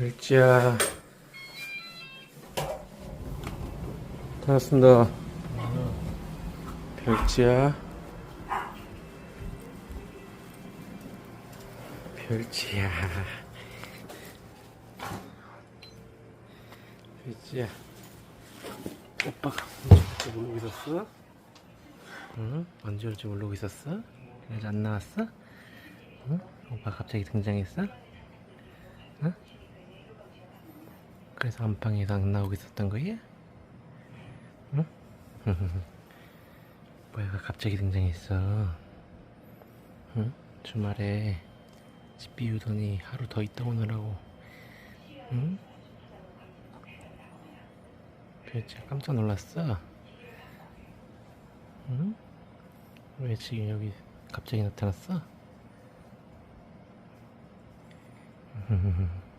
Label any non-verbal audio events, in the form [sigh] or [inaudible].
별지야 반갑습니다 별지야 별지야 별지야 오빠가 언제 올지 모르고 있었어? 응? 언제 올지 모르고 있었어? 그래서 안 나왔어? 응? 오빠 갑자기 등장했어? 응? 그래서 안방에서 안 나오고 있었던 거야? 응? [laughs] 뭐야 갑자기 등장했어 응? 주말에 집 비우더니 하루 더 있다 오느라고 응? 진짜 깜짝 놀랐어 응? 왜 지금 여기 갑자기 나타났어? [laughs]